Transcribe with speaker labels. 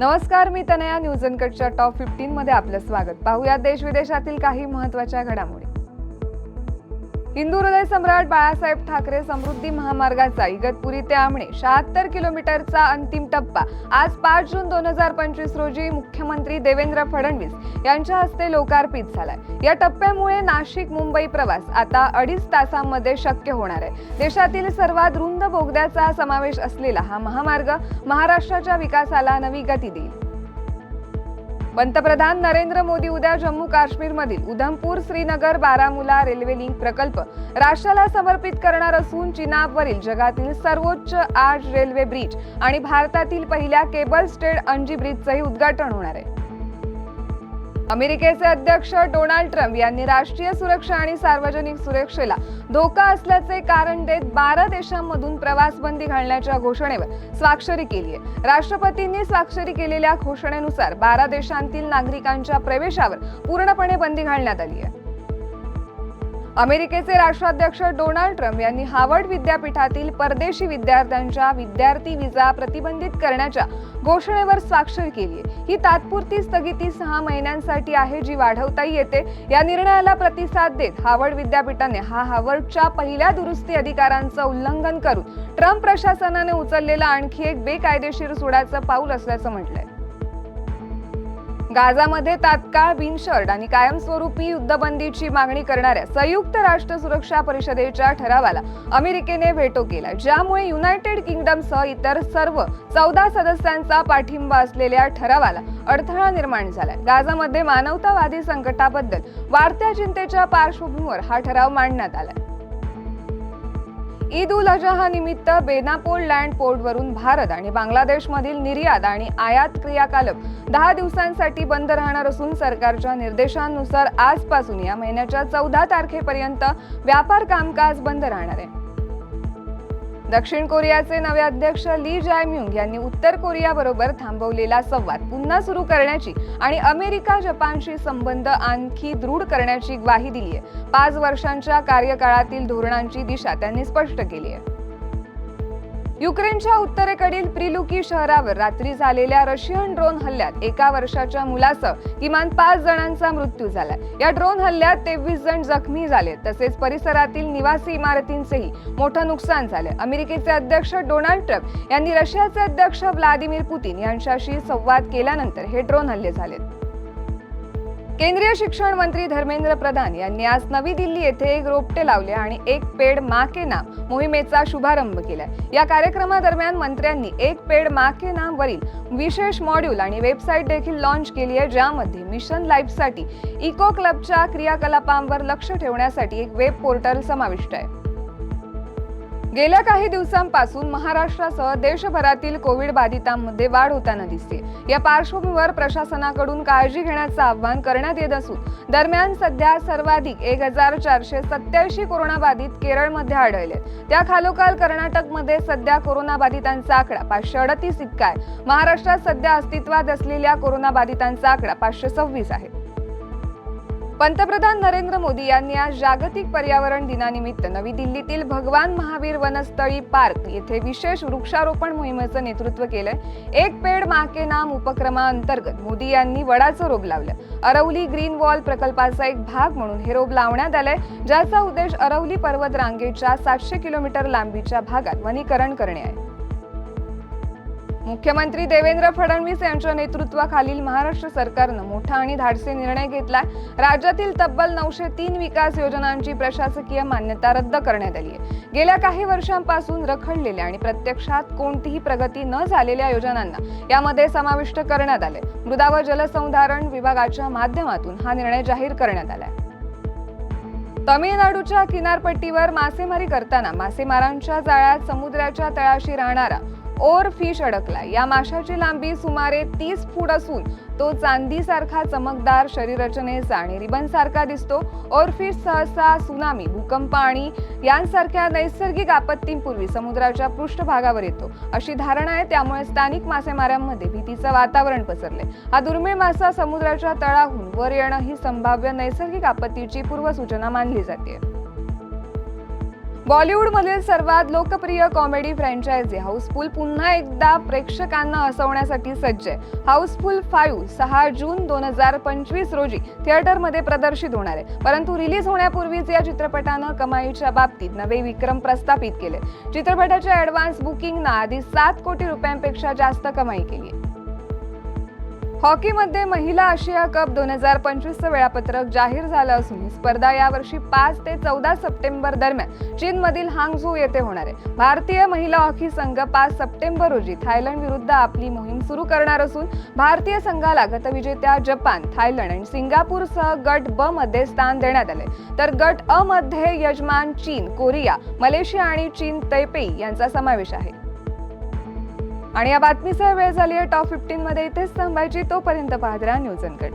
Speaker 1: नमस्कार मी Tanaya. News अनकटच्या top fifteen मध्ये आपलं स्वागत. पाहूया देश विदेशातील काही महत्त्वाच्या घडामोडी. हिंदू हृदय सम्राट बाळासाहेब ठाकरे समृद्धी महामार्गाचा इगतपुरी ते आमणे शहात्तर किलोमीटरचा अंतिम टप्पा. आज पाच जून दोन हजार पंचवीस रोजी मुख्यमंत्री देवेंद्र फडणवीस यांच्या हस्ते लोकार्पित झालाय. या टप्प्यामुळे नाशिक मुंबई प्रवास आता अडीच तासांमध्ये शक्य होणार आहे. देशातील सर्वात रुंद बोगद्याचा समावेश असलेला हा महामार्ग महाराष्ट्राच्या विकासाला नवी गती देईल. पंतप्रधान नरेंद्र मोदी उद्या जम्मू काश्मीरमधील उधमपूर श्रीनगर बारामुला रेल्वे लिंक प्रकल्प राष्ट्राला समर्पित करणार असून चिनाबवरील जगातील सर्वोच्च आठ रेल्वे ब्रिज आणि भारतातील पहिल्या केबल स्टेड अंजी ब्रिजचंही उद्घाटन होणार आहे. अमेरिकेचे अध्यक्ष डोनाल्ड ट्रम्प यांनी राष्ट्रीय सुरक्षा आणि सार्वजनिक सुरक्षेला धोका असल्याचे कारण देत बारा देशांमधून प्रवासबंदी घालण्याच्या घोषणेवर स्वाक्षरी केली आहे. राष्ट्रपतींनी स्वाक्षरी केलेल्या घोषणेनुसार बारा देशांतील नागरिकांच्या प्रवेशावर पूर्णपणे बंदी घालण्यात आली आहे. अमेरिकेचे राष्ट्राध्यक्ष डोनाल्ड ट्रम्प यांनी हार्वर्ड विद्यापीठातील परदेशी विद्यार्थ्यांच्या विद्यार्थी विजा प्रतिबंधित करण्याच्या घोषणेवर स्वाक्षर केली ही तात्पुरती स्थगिती सहा महिन्यांसाठी आहे जी वाढवता येते. या निर्णयाला प्रतिसाद देत हार्वर्ड विद्यापीठाने हा हार्वर्डच्या पहिल्या दुरुस्ती अधिकारांचं उल्लंघन करून ट्रम्प प्रशासनाने उचललेलं आणखी एक बेकायदेशीर सोडाचं पाऊल असल्याचं म्हटलंय. गाझामध्ये तात्काळ बिनशर्ट आणि कायमस्वरूपी युद्धबंदीची मागणी करणाऱ्या संयुक्त राष्ट्र सुरक्षा परिषदेच्या ठरावाला अमेरिकेने व्हेटो केला ज्यामुळे युनायटेड किंगडमसह इतर सर्व चौदा सदस्यांचा पाठिंबा असलेल्या ठरावाला अडथळा निर्माण झाला. गाझामध्ये मानवतावादी संकटाबद्दल वाढत्या चिंतेच्या पार्श्वभूमीवर हा ठराव मांडण्यात आला. ईद उल अजहा निमित्त बेनापोल लँड पोर्टवरून भारत आणि बांगलादेशमधील निर्यात आणि आयात क्रियाकलाप दहा दिवसांसाठी बंद राहणार असून सरकारच्या निर्देशांनुसार आजपासून या महिन्याच्या चौदा तारखेपर्यंत व्यापार कामकाज बंद राहणार आहे. दक्षिण कोरियाचे नवे अध्यक्ष ली जायम्युंग यांनी उत्तर कोरियाबरोबर थांबवलेला संवाद पुन्हा सुरू करण्याची आणि अमेरिका जपानशी संबंध आणखी दृढ करण्याची ग्वाही दिली आहे पाच वर्षांच्या कार्यकाळातील धोरणांची दिशा त्यांनी स्पष्ट केली आहे युक्रेनच्या उत्तरेकडील प्रिलुकी शहरावर रात्री झालेल्या रशियन ड्रोन हल्ल्यात एका वर्षाच्या मुलासह किमान पाच जणांचा मृत्यू झाला या ड्रोन हल्ल्यात तेवीस जण जखमी झाले तसेच परिसरातील निवासी इमारतींचेही मोठं नुकसान झाले अमेरिकेचे अध्यक्ष डोनाल्ड ट्रम्प यांनी रशियाचे अध्यक्ष व्लादिमीर पुतीन यांच्याशी संवाद केल्यानंतर हे ड्रोन हल्ले झालेत. केंद्रीय शिक्षण मंत्री धर्मेंद्र प्रधान यांनी आज नवी दिल्ली येथे एक रोपटे लावले आणि एक पेड मा के नाम मोहिमेचा शुभारंभ केला या कार्यक्रमादरम्यान मंत्र्यांनी एक पेड मा के नाम वरील विशेष मॉड्यूल आणि वेबसाईट देखील लॉन्च केली आहे ज्यामध्ये मिशन लाईफसाठी इको क्लबच्या क्रियाकलापांवर लक्ष ठेवण्यासाठी एक वेब पोर्टल समाविष्ट आहे. गेल्या काही दिवसांपासून महाराष्ट्रासह देशभरातील कोविड बाधितांमध्ये वाढ होताना दिसते. या पार्श्वभूमीवर प्रशासनाकडून काळजी घेण्याचं आवाहन करण्यात येत असून दरम्यान सध्या सर्वाधिक एक हजार चारशे सत्याऐंशी कोरोनाबाधित केरळमध्ये आढळले त्या खालोखाल कर्नाटकमध्ये सध्या कोरोनाबाधितांचा आकडा पाचशे अडतीस इतका आहे. महाराष्ट्रात सध्या अस्तित्वात असलेल्या कोरोनाबाधितांचा आकडा पाचशे सव्वीस आहे. पंतप्रधान नरेंद्र मोदी यांनी आज जागतिक पर्यावरण दिनानिमित्त नवी दिल्लीतील भगवान महावीर वनस्थळी पार्क येथे विशेष वृक्षारोपण मोहिमेचं नेतृत्व केलंय. एक पेड माके नाम उपक्रमाअंतर्गत मोदी यांनी वडाचं रोप लावलं. अरवली ग्रीन वॉल प्रकल्पाचा एक भाग म्हणून हे रोप लावण्यात आलंय ज्याचा उद्देश अरवली पर्वत रांगेच्या सातशे किलोमीटर लांबीच्या भागात वनीकरण करणे आहे. मुख्यमंत्री देवेंद्र फडणवीस यांच्या नेतृत्वाखालील महाराष्ट्र सरकारनं मोठा आणि धाडसी निर्णय घेतलाय राज्यातील तब्बल नऊशे तीन विकास योजनांची प्रशासकीय मान्यता रद्द करण्यात आली आहे. गेल्या काही वर्षांपासून रखडलेल्या आणि प्रत्यक्षात कोणतीही प्रगती न झालेल्या योजनांना यामध्ये समाविष्ट करण्यात आले मृदा व जलसंधारण विभागाच्या माध्यमातून हा निर्णय जाहीर करण्यात आलाय. तमिळनाडूच्या किनारपट्टीवर मासेमारी करताना मासेमारांच्या जाळ्यात समुद्राच्या तळाशी राहणारा ओर फिश अडकला. या माशाची लांबी सुमारे तीस फूट असून तो चांदीसारखा चमकदार शरीररचनेचा आणि रिबनसारखा दिसतो. ओरफिश सहसा सुनामी भूकंप आणि यांसारख्या नैसर्गिक आपत्तींपूर्वी समुद्राच्या पृष्ठभागावर येतो. अशी धारणा आहे त्यामुळे स्थानिक मासेमाऱ्यांमध्ये भीतीचं वातावरण पसरले. हा दुर्मिळ मासा समुद्राच्या तळाहून वर येणं ही संभाव्य नैसर्गिक आपत्तीची पूर्वसूचना मानली जाते. बॉलिवूडमधील सर्वात लोकप्रिय कॉमेडी फ्रँचायझी हाऊसफुल पुन्हा एकदा प्रेक्षकांना हसवण्यासाठी सज्ज आहे. हाऊसफुल फाईव्ह सहा जून दोन हजार पंचवीस रोजी थिएटरमध्ये प्रदर्शित होणार आहे. परंतु रिलीज होण्यापूर्वीच या चित्रपटानं कमाईच्या बाबतीत नवे विक्रम प्रस्थापित केले. चित्रपटाच्या ऍडव्हान्स बुकिंगनं आधी सात कोटी रुपयांपेक्षा जास्त कमाई केली आहे. हॉकीमध्ये महिला आशिया कप दोन हजार पंचवीसचं वेळापत्रक जाहीर झालं असून ही स्पर्धा यावर्षी पाच ते चौदा सप्टेंबर दरम्यान चीनमधील हांगझू येथे होणार आहे. भारतीय महिला हॉकी संघ पाच सप्टेंबर रोजी थायलंड विरुद्ध आपली मोहीम सुरू करणार असून भारतीय संघाला गतविजेत्या जपान थायलंड आणि सिंगापूरसह गट ब मध्ये स्थान देण्यात आले तर गट अ मध्ये यजमान चीन कोरिया मलेशिया आणि चीन तैपेई यांचा समावेश आहे. आणि या बातमीचा वेळ झाली आहे. टॉप फिफ्टीन मध्ये इथेच थांबायची. तोपर्यंत पाहत राहा न्यूज अनकट